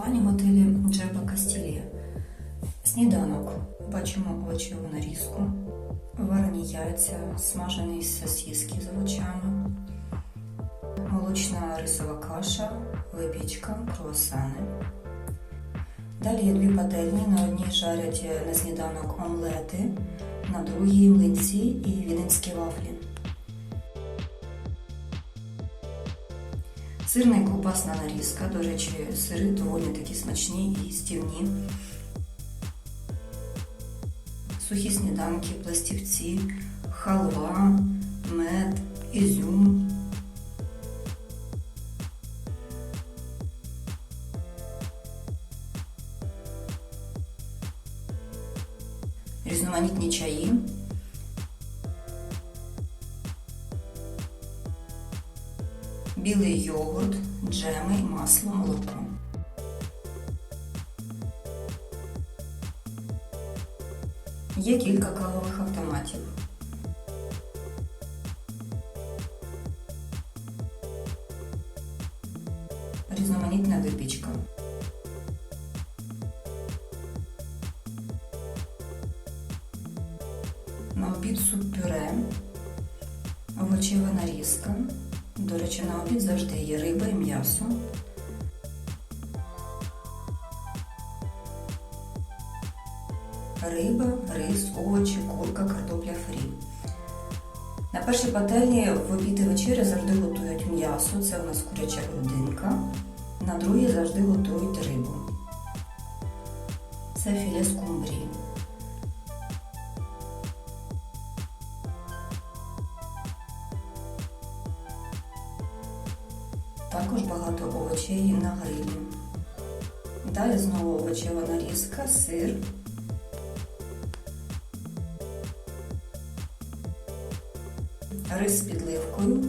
харчуванні в готелі Джеба Кастілія. Сніданок. Бачимо овочеву нарізку, варені яйця, смажені сосиски з овочами, молочна рисова каша, випічка, круасани. Далі є дві пательні. На одній жарять на сніданок омлети, на другій млинці і віденські вафлі. Сирна і ковбасна нарізка. До речі, сири доволі такі смачні і стівні. Сухі сніданки, пластівці, халва, мед, ізюм. Різноманітні чаї. Білий йогурт, джеми, масло, молоко. Є кілька кавових автоматів. Різноманітна випічка. На обід суп пюре, овочева нарізка. До речі, на обід завжди є риба і м'ясо. Риба, рис, овочі, курка, картопля фрі. На першій пательні в обід і вечері завжди готують м'ясо, це у нас куряча грудинка. На другій завжди готують рибу. Це філе скумбрії. Також багато овочей на грилі. Далі знову овочева нарізка, сир. Рис з підливкою.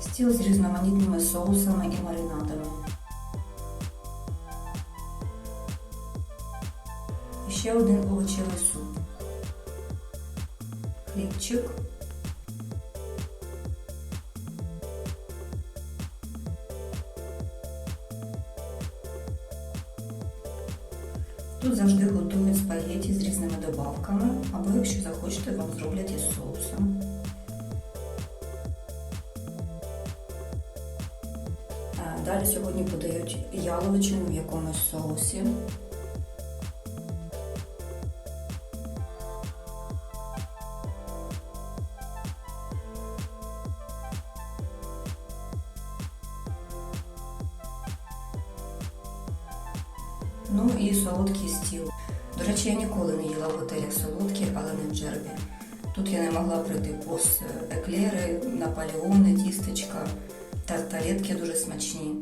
Стіл з різноманітними соусами і маринадами. Ще один овочевий суп. Хлібчик. Тут завжди готують спагеті з різними добавками, або якщо захочете, вам зроблять із соусом. Далі сьогодні подають яловичину в якомусь соусі. Ну і солодкий стіл. До речі, я ніколи не їла в готелях солодкі, але не в джербі. Тут я не могла пройти повз еклери, наполеони, тістечка, тарталетки дуже смачні.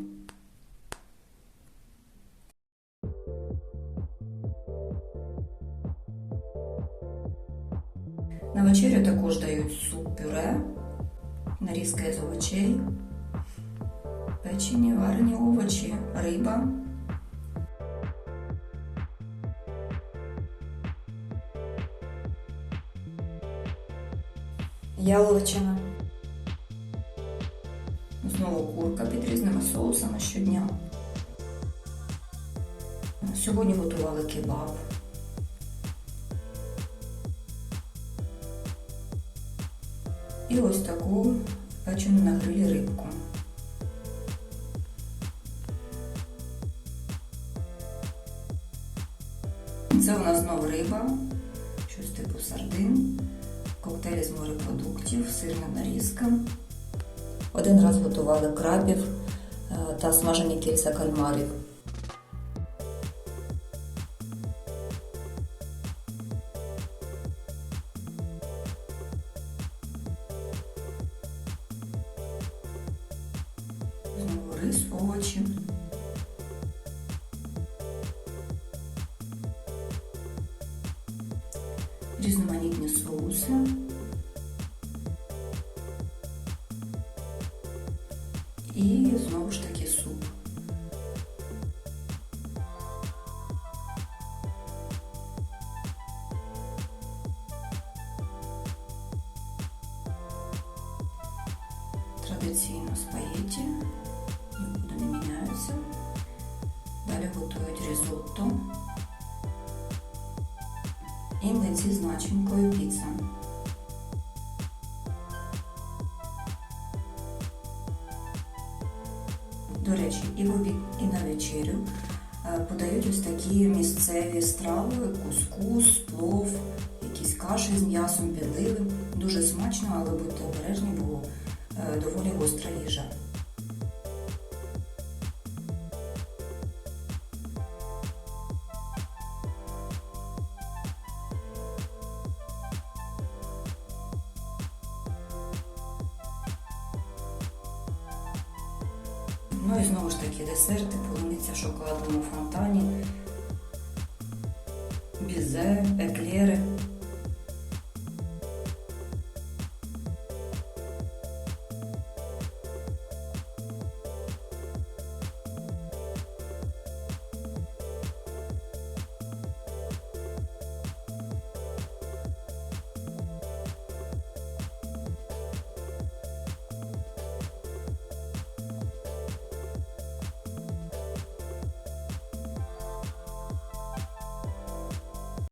На вечерю також дають суп-пюре, нарізка із овочей, печені, варені овочі, яловичина. Знову курка під різними соусами щодня. Сьогодні готували кебаб. І ось таку печену на грилі рибку. Це у нас знову риба, щось типу сардин коктейлі з морепродуктів, сирна нарізка. Один раз готували крабів е, та смажені кільця кальмарів. Рис, овочі. різноманітні соуси. І знову ж таки суп. Традиційно спаєті, нікуди не міняються. Далі готують різотто і млинці з начинкою піца. До речі, і в обід, і на вечерю е, подають ось такі місцеві страви, кускус, плов, якісь каші з м'ясом, підливи. Дуже смачно, але будьте обережні, бо е, доволі гостра їжа. Ну і знову ж таки десерти, полуниця в шоколадному фонтані, бізе, еклери.